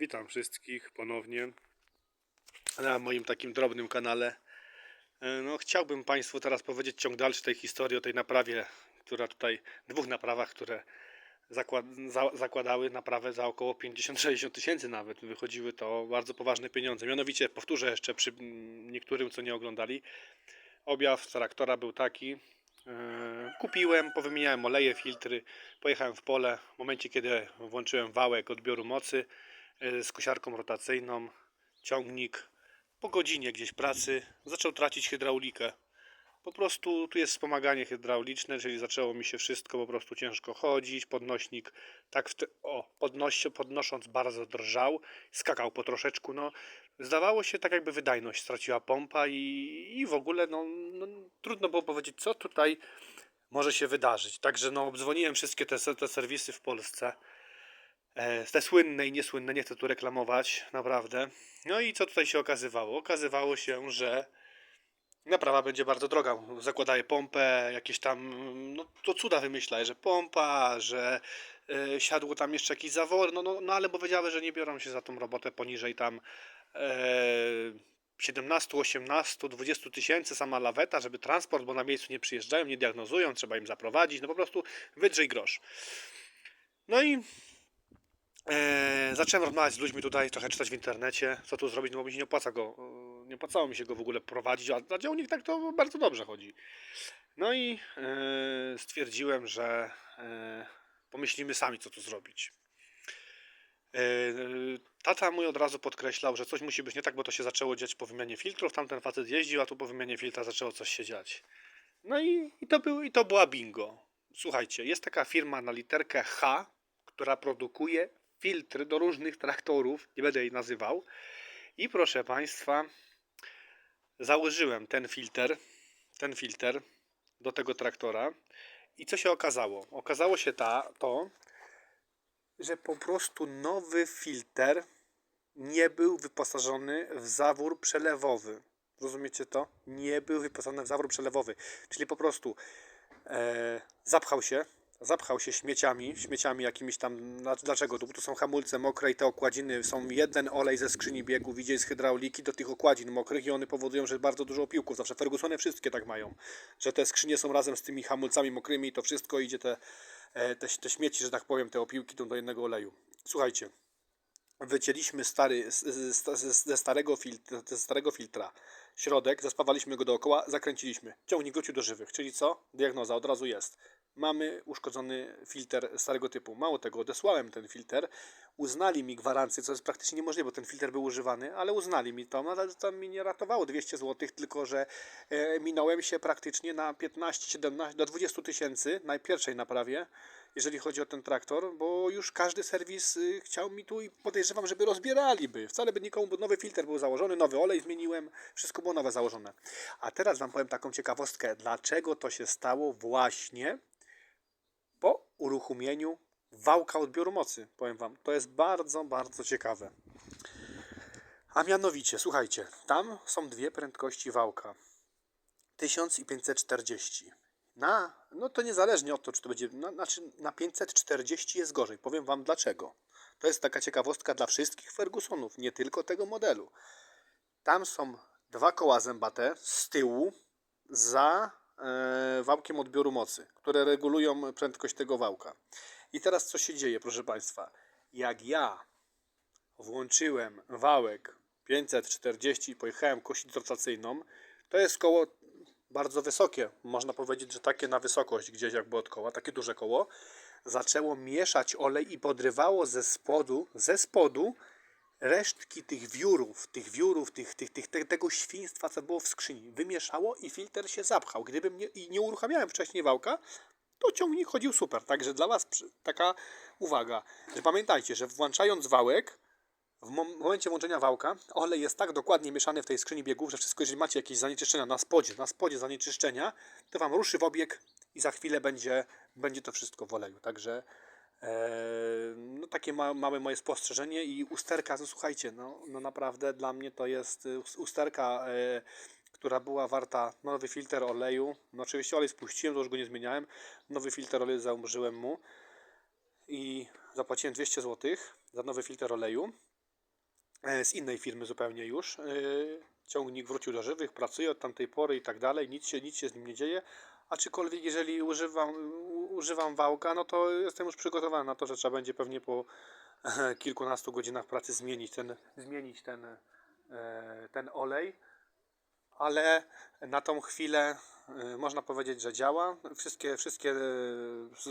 Witam wszystkich ponownie na moim takim drobnym kanale. E, No, chciałbym Państwu teraz powiedzieć ciąg dalszy tej historii o tej naprawie, która tutaj, dwóch naprawach, które zakład, za, zakładały naprawę za około 50-60 tysięcy nawet. Wychodziły to bardzo poważne pieniądze. Mianowicie, powtórzę jeszcze przy niektórym, co nie oglądali, objaw traktora był taki. e, Kupiłem, powymieniałem oleje, filtry, pojechałem w pole. W momencie, kiedy włączyłem wałek odbioru mocy, z kosiarką rotacyjną, ciągnik po godzinie gdzieś pracy zaczął tracić hydraulikę. Po prostu tu jest wspomaganie hydrauliczne, czyli zaczęło mi się wszystko po prostu ciężko chodzić. Podnośnik tak w te, o, podnoś, podnosząc bardzo drżał, skakał po troszeczku. No, zdawało się tak jakby wydajność straciła pompa i, i w ogóle no, no, trudno było powiedzieć co tutaj może się wydarzyć. Także no, obdzwoniłem wszystkie te, te serwisy w Polsce. E, te słynne i niesłynne, nie chcę tu reklamować, naprawdę. No i co tutaj się okazywało? Okazywało się, że naprawa będzie bardzo droga. Zakładaje pompę, jakieś tam, no to cuda wymyślają, że pompa, że e, siadło tam jeszcze jakiś zawór, no, no, no ale powiedziały, że nie biorą się za tą robotę poniżej tam e, 17, 18, 20 tysięcy sama laweta, żeby transport, bo na miejscu nie przyjeżdżają, nie diagnozują, trzeba im zaprowadzić, no po prostu wydrzyj grosz. No i E, zacząłem rozmawiać z ludźmi tutaj, trochę czytać w internecie, co tu zrobić, no bo mi się nie opłaca go, nie opłacało mi się go w ogóle prowadzić, a na działnik tak to bardzo dobrze chodzi. No i e, stwierdziłem, że e, pomyślimy sami, co tu zrobić. Tata mój od razu podkreślał, że coś musi być nie tak, bo to się zaczęło dziać po wymianie filtrów, tamten facet jeździł, a tu po wymianie filtra zaczęło coś się dziać. No i, i, to, był, i to była bingo. Słuchajcie, jest taka firma na literkę H, która produkuje filtry do różnych traktorów, nie będę jej nazywał. I proszę Państwa, założyłem ten filtr, ten filtr do tego traktora. I co się okazało? Okazało się ta, to, że po prostu nowy filtr nie był wyposażony w zawór przelewowy. Rozumiecie to? Nie był wyposażony w zawór przelewowy. Czyli po prostu e, zapchał się, zapchał się śmieciami, śmieciami jakimiś tam, dlaczego? Tu, tu są hamulce mokre i te okładziny, są jeden olej ze skrzyni biegów, idzie z hydrauliki do tych okładzin mokrych i one powodują, że bardzo dużo opiłków, zawsze Fergusony wszystkie tak mają, że te skrzynie są razem z tymi hamulcami mokrymi i to wszystko idzie te, e, te, te śmieci, że tak powiem, te opiłki do jednego oleju. Słuchajcie, wycięliśmy stary, ze, starego filtra, ze starego filtra środek, zaspawaliśmy go dookoła, zakręciliśmy. Ciągnik wrócił do żywych, czyli co? Diagnoza od razu jest. Mamy uszkodzony filtr starego typu. Mało tego, odesłałem ten filtr, uznali mi gwarancję, co jest praktycznie niemożliwe, bo ten filtr był używany, ale uznali mi to, no, ale to mi nie ratowało 200 zł, tylko że e, minąłem się praktycznie na 15, 17, do 20 tysięcy na pierwszej naprawie, jeżeli chodzi o ten traktor, bo już każdy serwis y, chciał mi tu i podejrzewam, żeby rozbieraliby. Wcale by nikomu, bo nowy filtr był założony, nowy olej zmieniłem, wszystko było nowe założone. A teraz Wam powiem taką ciekawostkę, dlaczego to się stało właśnie uruchomieniu wałka odbioru mocy. Powiem Wam, to jest bardzo, bardzo ciekawe. A mianowicie, słuchajcie, tam są dwie prędkości wałka. 1540. Na, no to niezależnie od to, czy to będzie, na, znaczy na 540 jest gorzej. Powiem Wam dlaczego. To jest taka ciekawostka dla wszystkich Fergusonów, nie tylko tego modelu. Tam są dwa koła zębate z tyłu za wałkiem odbioru mocy, które regulują prędkość tego wałka. I teraz co się dzieje, proszę Państwa? Jak ja włączyłem wałek 540 i pojechałem kosić rotacyjną, to jest koło bardzo wysokie, można powiedzieć, że takie na wysokość gdzieś jakby od koła, takie duże koło, zaczęło mieszać olej i podrywało ze spodu, ze spodu resztki tych wiórów, tych wiórów, tych, tych, tych, te- tego świństwa, co było w skrzyni. Wymieszało i filtr się zapchał. Gdybym nie, i nie uruchamiałem wcześniej wałka, to ciągnik chodził super. Także dla Was taka uwaga, że pamiętajcie, że włączając wałek, w mom- momencie włączenia wałka olej jest tak dokładnie mieszany w tej skrzyni biegów, że wszystko, jeżeli macie jakieś zanieczyszczenia na spodzie, na spodzie zanieczyszczenia, to Wam ruszy w obieg i za chwilę będzie, będzie to wszystko w oleju. Także no takie ma, małe moje spostrzeżenie i usterka, no słuchajcie, no, no naprawdę dla mnie to jest us- usterka, e, która była warta nowy filtr oleju. No oczywiście olej spuściłem, to już go nie zmieniałem. Nowy filtr oleju założyłem mu i zapłaciłem 200 zł za nowy filtr oleju. e, z innej firmy zupełnie już. E, Ciągnik wrócił do żywych, pracuje od tamtej pory i tak dalej, nic się, nic się z nim nie dzieje. Aczkolwiek jeżeli używam, używam wałka, no to jestem już przygotowany na to, że trzeba będzie pewnie po kilkunastu godzinach pracy zmienić ten, zmienić ten, e, ten olej. Ale na tą chwilę e, można powiedzieć, że działa. Wszystkie, wszystkie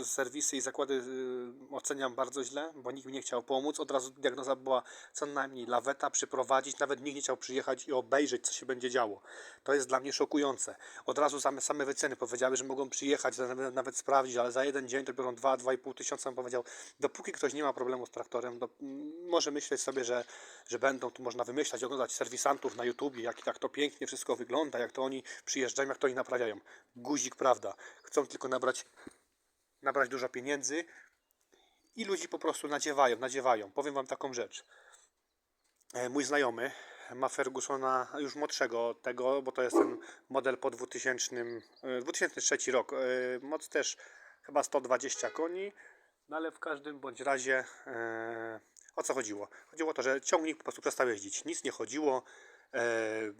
e, serwisy i zakłady e, oceniam bardzo źle, bo nikt mi nie chciał pomóc. Od razu diagnoza była co najmniej laweta, przyprowadzić. Nawet nikt nie chciał przyjechać i obejrzeć, co się będzie działo. To jest dla mnie szokujące. Od razu same, same wyceny powiedziały, że mogą przyjechać, nawet, sprawdzić, ale za jeden dzień to biorą 2-2,5 tysiąca. On powiedział, dopóki ktoś nie ma problemu z traktorem, do, m, może myśleć sobie, że, że będą tu można wymyślać, oglądać serwisantów na YouTubie, jak tak to pięknie wszystko wygląda, jak to oni przyjeżdżają, jak to oni naprawiają. Guzik, prawda. Chcą tylko nabrać, nabrać dużo pieniędzy i ludzi po prostu nadziewają, nadziewają. Powiem Wam taką rzecz. E, Mój znajomy ma Fergusona już młodszego od tego, bo to jest ten model po 2000, e, 2003 rok. E, Moc też chyba 120 koni, no ale w każdym bądź razie e, o co chodziło? Chodziło o to, że ciągnik po prostu przestał jeździć. Nic nie chodziło. E,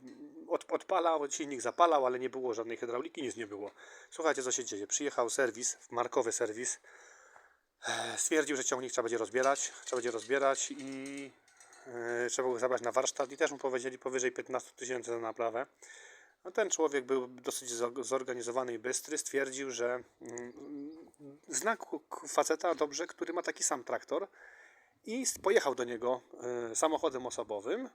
od, odpalał, silnik zapalał, ale nie było żadnej hydrauliki, nic nie było. Słuchajcie, co się dzieje. Przyjechał serwis, markowy serwis. E, Stwierdził, że ciągnik trzeba będzie rozbierać, trzeba będzie rozbierać i e, trzeba go zabrać na warsztat i też mu powiedzieli powyżej 15 tysięcy za naprawę. No ten człowiek był dosyć zo- zorganizowany i bystry. Stwierdził, że mm, zna k- k- faceta dobrze, który ma taki sam traktor i pojechał do niego samochodem osobowym.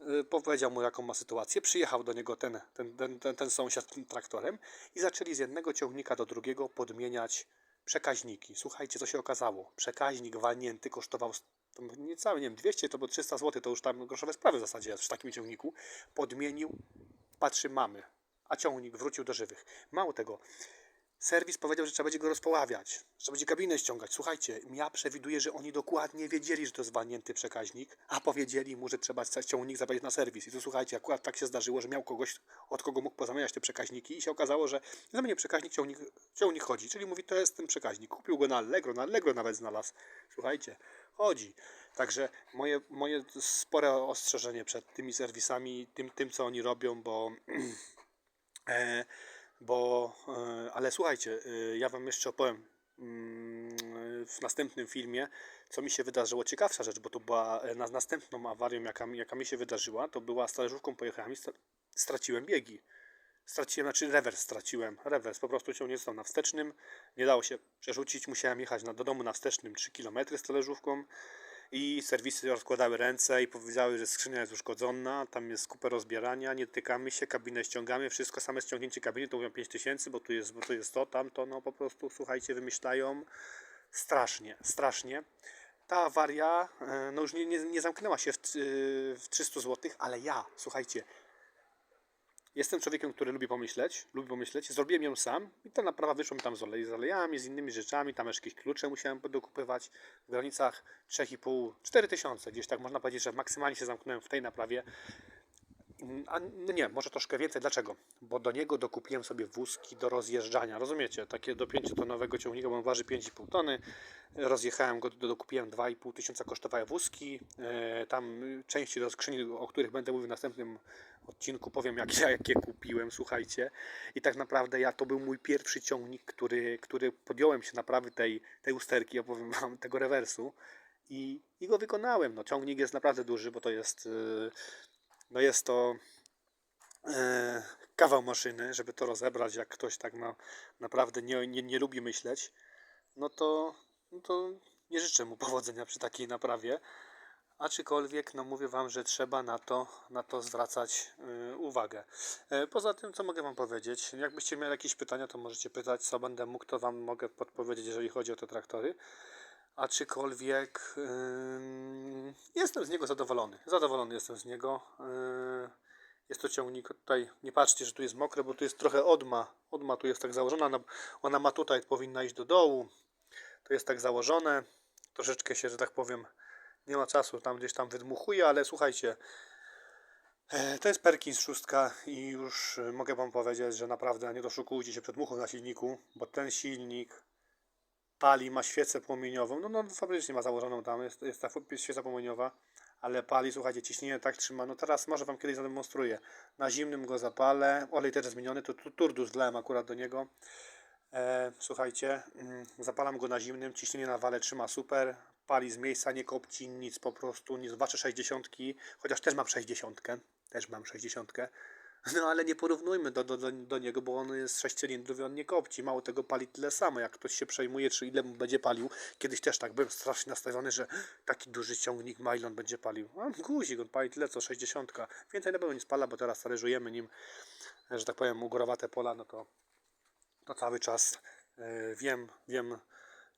E, Powiedział mu, jaką ma sytuację. Przyjechał do niego ten, ten, ten, ten, ten sąsiad traktorem i zaczęli z jednego ciągnika do drugiego podmieniać przekaźniki. Słuchajcie, co się okazało. Przekaźnik walnięty kosztował niecałe, nie wiem, 200 to było 300 zł, to już tam groszowe sprawy w zasadzie w takim ciągniku. Podmienił, patrzy, mamy, a ciągnik wrócił do żywych. Mało tego, serwis powiedział, że trzeba będzie go rozpoławiać, że będzie kabinę ściągać. Słuchajcie, ja przewiduję, że oni dokładnie wiedzieli, że to jest walnięty przekaźnik, a powiedzieli mu, że trzeba ciągnik zabrać na serwis. I to słuchajcie, akurat tak się zdarzyło, że miał kogoś, od kogo mógł pozamieniać te przekaźniki i się okazało, że zamienił przekaźnik, ciągnik, ciągnik chodzi. Czyli mówi, to jest ten przekaźnik. Kupił go na Allegro, na Allegro nawet znalazł. Słuchajcie, chodzi. Także moje, moje spore ostrzeżenie przed tymi serwisami, tym, tym co oni robią, bo E, bo, e, ale słuchajcie, e, ja Wam jeszcze opowiem mm, w następnym filmie, co mi się wydarzyło. Ciekawsza rzecz, bo to była e, na, następną awarią, jaka, jaka mi się wydarzyła, to była z talerzówką pojechałem i stra- straciłem biegi. Straciłem, znaczy rewers straciłem. Rewers, po prostu ciągnik został na wstecznym, nie dało się przerzucić, musiałem jechać na, do domu na wstecznym 3 km z talerzówką i serwisy rozkładały ręce i powiedziały, że skrzynia jest uszkodzona, tam jest kupę rozbierania, nie tykamy się, kabinę ściągamy, wszystko, same ściągnięcie kabiny to mówią 5000, bo tu jest, bo tu jest to, tamto, no po prostu słuchajcie, wymyślają strasznie, strasznie. Ta awaria, e, no już nie, nie, nie zamknęła się w, t- w 300 zł, ale ja, słuchajcie, Jestem człowiekiem, który lubi pomyśleć, lubi pomyśleć. Zrobiłem ją sam i ta naprawa wyszła mi tam z, olej, z olejami, z innymi rzeczami. Tam jakieś klucze musiałem dokupywać w granicach 3,5-4 tysiące. Gdzieś tak można powiedzieć, że maksymalnie się zamknąłem w tej naprawie. Mm, A nie, może troszkę więcej. Dlaczego? Bo do niego dokupiłem sobie wózki do rozjeżdżania. Rozumiecie? Takie do 5-tonowego ciągnika, bo on waży 5,5 tony. Rozjechałem go, do- dokupiłem 2,5 tysiąca kosztowały wózki. E, tam części do skrzyni, o których będę mówił w następnym odcinku, powiem jak, jakie kupiłem, słuchajcie. I tak naprawdę ja to był mój pierwszy ciągnik, który, który podjąłem się naprawy tej, tej usterki, opowiem wam, tego rewersu. I, I go wykonałem. No, ciągnik jest naprawdę duży, bo to jest, y, no jest to e, kawał maszyny, żeby to rozebrać, jak ktoś tak ma, naprawdę nie, nie, nie lubi myśleć, no to, no to nie życzę mu powodzenia przy takiej naprawie. Aczkolwiek, no mówię Wam, że trzeba na to, na to zwracać y, uwagę. E, poza tym, co mogę Wam powiedzieć? Jakbyście mieli jakieś pytania, to możecie pytać, co będę mógł, to Wam mogę podpowiedzieć, jeżeli chodzi o te traktory. Aczkolwiek ym, jestem z niego zadowolony. Zadowolony jestem z niego. Yy, jest to ciągnik tutaj, nie patrzcie, że tu jest mokre, bo tu jest trochę odma. Odma tu jest tak założona, ona, ona ma tutaj, powinna iść do dołu. To jest tak założone. Troszeczkę się, że tak powiem, nie ma czasu, tam gdzieś tam wydmuchuje, ale słuchajcie, e, to jest Perkins szóstka i już mogę Wam powiedzieć, że naprawdę nie doszukujcie się przedmuchów na silniku, bo ten silnik pali, ma świecę płomieniową, no, no fabrycznie ma założoną tam, jest, jest ta świeca płomieniowa, ale pali, słuchajcie, ciśnienie tak trzyma. No teraz może Wam kiedyś zademonstruję. Na zimnym go zapalę, olej też zmieniony, to tu turdus wlałem akurat do niego. E, słuchajcie, mm, zapalam go na zimnym, ciśnienie na wale trzyma super, pali z miejsca, nie kopci, nic po prostu, nie zobaczę 60, chociaż też mam 60, też mam 60. No ale nie porównujmy do, do, do, do niego, bo on jest 6 cylindrów i on nie kopci. Mało tego pali tyle samo. Jak ktoś się przejmuje, czy ile mu będzie palił. Kiedyś też tak byłem strasznie nastawiony, że taki duży ciągnik ma ile on będzie palił. A guzik, on pali tyle co 60. Więcej na pewno nie spala, bo teraz taryżujemy nim, że tak powiem, ugorowate pola, no to, to cały czas e, wiem, wiem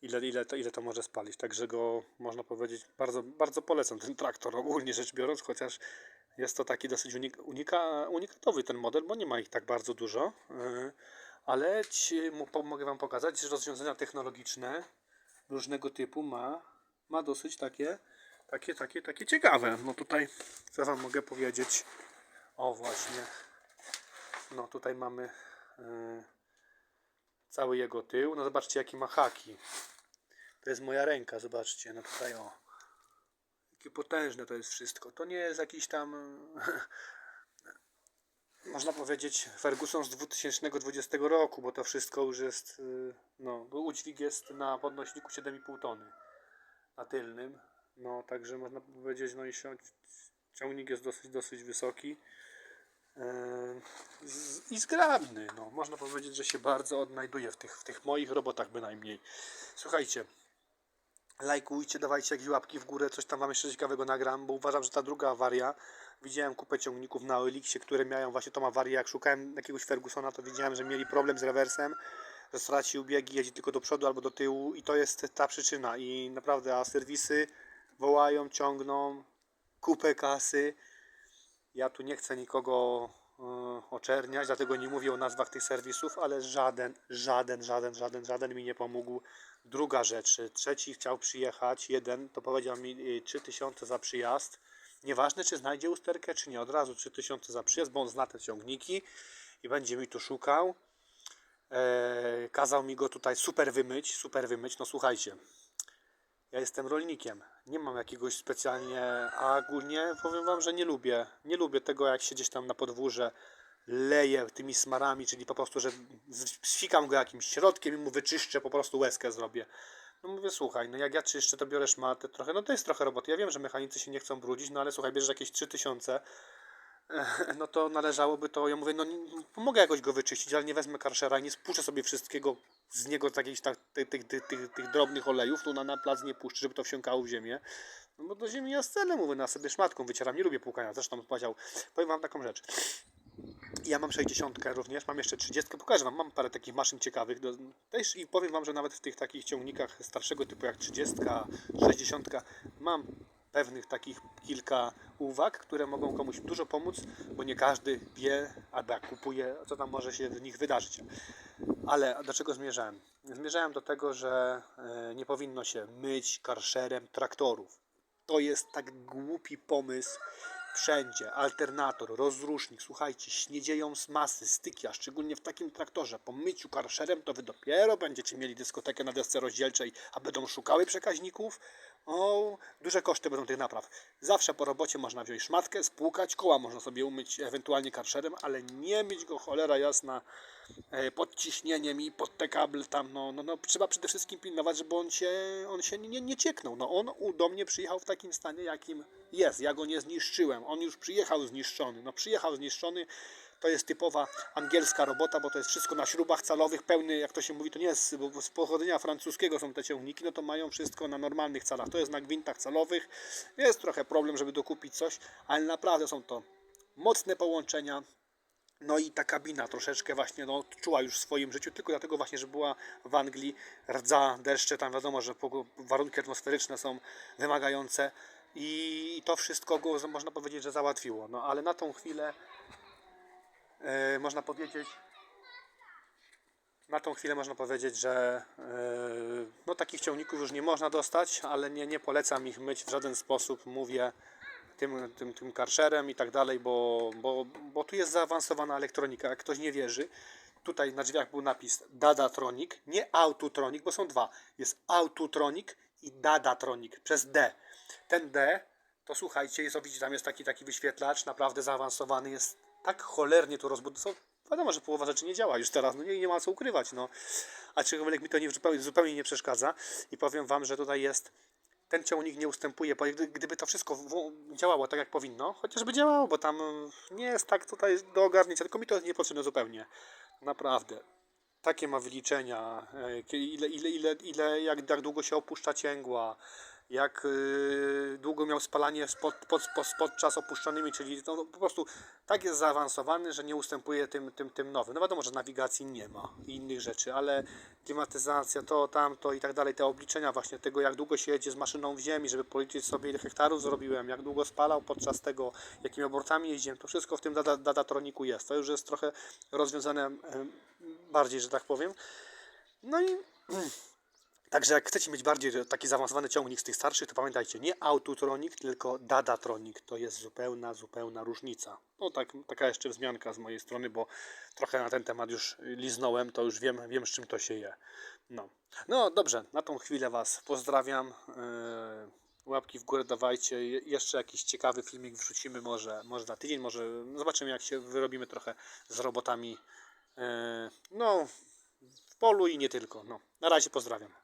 ile, ile, to, ile to może spalić. Także go można powiedzieć, bardzo, bardzo polecam ten traktor ogólnie rzecz biorąc, chociaż jest to taki dosyć unik, unika, unikatowy ten model, bo nie ma ich tak bardzo dużo. Yy, Ale ci, mogę Wam pokazać, że rozwiązania technologiczne różnego typu ma, ma dosyć takie, takie, takie, takie ciekawe. No tutaj, co Wam mogę powiedzieć? O właśnie. No tutaj mamy yy, cały jego tył. No zobaczcie jaki ma haki. To jest moja ręka, zobaczcie. No tutaj o. Jakie potężne to jest wszystko. To nie jest jakiś tam. Można powiedzieć Ferguson z 2020 roku, bo to wszystko już jest. y, No, udźwig jest na podnośniku 7,5 tony. Na tylnym. No, także można powiedzieć, no i ciągnik jest dosyć, dosyć wysoki. Z- I zgrabny. No, można powiedzieć, że się bardzo odnajduje w tych, w tych moich robotach bynajmniej. Słuchajcie, lajkujcie, dawajcie jakieś łapki w górę, coś tam wam jeszcze ciekawego nagram, bo uważam, że ta druga awaria, widziałem kupę ciągników na Elixie, które miają właśnie tą awarię, jak szukałem jakiegoś Fergusona, to widziałem, że mieli problem z rewersem, że stracił biegi, jedzie tylko do przodu albo do tyłu i to jest ta przyczyna. I naprawdę, a serwisy wołają, ciągną, kupę kasy, ja tu nie chcę nikogo oczerniać, dlatego nie mówię o nazwach tych serwisów, ale żaden, żaden, żaden, żaden, żaden mi nie pomógł. Druga rzecz, trzeci chciał przyjechać, jeden, to powiedział mi y, 3000 za przyjazd. Nieważne, czy znajdzie usterkę, czy nie, od razu 3000 za przyjazd, bo on zna te ciągniki i będzie mi tu szukał. E, kazał mi go tutaj super wymyć, super wymyć. No słuchajcie, ja jestem rolnikiem. Nie mam jakiegoś specjalnie, a ogólnie powiem wam, że nie lubię. Nie lubię tego, jak się gdzieś tam na podwórze leję tymi smarami, czyli po prostu, że zfikam go jakimś środkiem i mu wyczyszczę, po prostu łezkę zrobię. No mówię, słuchaj, no jak ja czyszczę, to biorę szmatę trochę, no to jest trochę roboty. Ja wiem, że mechanicy się nie chcą brudzić, no ale słuchaj, bierzesz jakieś 3000, eh, no to należałoby to, ja mówię, no pomogę jakoś go wyczyścić, ale nie wezmę karszera i nie spuszczę sobie wszystkiego z niego, z jakichś tak, tych, tych, tych, tych, drobnych olejów, tu na, na plac nie puszczę, żeby to wsiąkało w ziemię. No bo do ziemi ja scenę mówię, na sobie szmatką wycieram, nie lubię płukania, zresztą powiedział, powiem wam taką rzecz. Ja mam 60 również, mam jeszcze 30, pokażę wam, mam parę takich maszyn ciekawych do, też i powiem wam, że nawet w tych takich ciągnikach starszego typu jak 30, 60 mam pewnych takich kilka uwag, które mogą komuś dużo pomóc, bo nie każdy wie, albo jak kupuje, co tam może się w nich wydarzyć. Ale do czego zmierzałem? Zmierzałem do tego, że e, nie powinno się myć karszerem traktorów. To jest tak głupi pomysł wszędzie. Alternator, rozrusznik, słuchajcie, śniedzieją z masy, styki, a szczególnie w takim traktorze. Po myciu karszerem to wy dopiero będziecie mieli dyskotekę na desce rozdzielczej, a będą szukały przekaźników. O, duże koszty będą tych napraw. Zawsze po robocie można wziąć szmatkę, spłukać, koła można sobie umyć ewentualnie karszerem, ale nie mieć go cholera jasna e, pod ciśnieniem i pod te kable tam, no, no, no trzeba przede wszystkim pilnować, żeby on się, on się nie, nie cieknął. No on u, do mnie przyjechał w takim stanie, jakim jest. Ja go nie zniszczyłem. On już przyjechał zniszczony. No przyjechał zniszczony. To jest typowa angielska robota, bo to jest wszystko na śrubach calowych, pełny, jak to się mówi, to nie jest, bo z pochodzenia francuskiego są te ciągniki, no to mają wszystko na normalnych calach. To jest na gwintach calowych. Jest trochę problem, żeby dokupić coś, ale naprawdę są to mocne połączenia, no i ta kabina troszeczkę właśnie no, czuła już w swoim życiu, tylko dlatego właśnie, że była w Anglii rdza, deszcze, tam wiadomo, że warunki atmosferyczne są wymagające i to wszystko go, można powiedzieć, że załatwiło. No ale na tą chwilę e, można powiedzieć, na tą chwilę można powiedzieć, że e, no, takich ciągników już nie można dostać, ale nie, nie polecam ich myć w żaden sposób, mówię tym, tym, tym karszerem i tak dalej, bo, bo, bo tu jest zaawansowana elektronika. Jak ktoś nie wierzy, tutaj na drzwiach był napis Dadatronic, nie Autotronic, bo są dwa. Jest Autotronic i Dadatronic przez D. Ten D to słuchajcie, jest, widzicie, tam jest taki, taki wyświetlacz, naprawdę zaawansowany, jest tak cholernie tu rozbudowany. Wiadomo, że połowa rzeczy nie działa już teraz, no nie, nie ma co ukrywać, no. Aczkolwiek mi to nie, zupełnie, zupełnie nie przeszkadza i powiem Wam, że tutaj jest, ten ciągnik nie ustępuje, bo gdy, gdyby to wszystko działało tak jak powinno, chociażby działało, bo tam nie jest tak tutaj do ogarnięcia, tylko mi to jest niepotrzebne zupełnie, naprawdę. Takie ma wyliczenia, e, ile, ile, ile, ile jak, jak długo się opuszcza cięgła, jak y, długo miał spalanie spod, pod, pod, podczas opuszczonymi, czyli no, po prostu tak jest zaawansowany, że nie ustępuje tym, tym, tym nowym. No wiadomo, że nawigacji nie ma i innych rzeczy, ale klimatyzacja, to, tamto i tak dalej, te obliczenia właśnie tego, jak długo się jedzie z maszyną w ziemi, żeby policzyć sobie ile hektarów zrobiłem, jak długo spalał podczas tego, jakimi obortami jeździłem, to wszystko w tym data, datatroniku jest. To już jest trochę rozwiązane bardziej, że tak powiem. No i Także jak chcecie mieć bardziej taki zaawansowany ciągnik z tych starszych, to pamiętajcie, nie Autotronic, tylko Dadatronic. To jest zupełna, zupełna różnica. No tak, taka jeszcze wzmianka z mojej strony, bo trochę na ten temat już liznąłem, to już wiem, wiem z czym to się je. No, no dobrze, na tą chwilę Was pozdrawiam. Yy, Łapki w górę dawajcie. Je- Jeszcze jakiś ciekawy filmik wrzucimy może, może za tydzień, może zobaczymy jak się wyrobimy trochę z robotami. Yy, no, w polu i nie tylko. No, na razie pozdrawiam.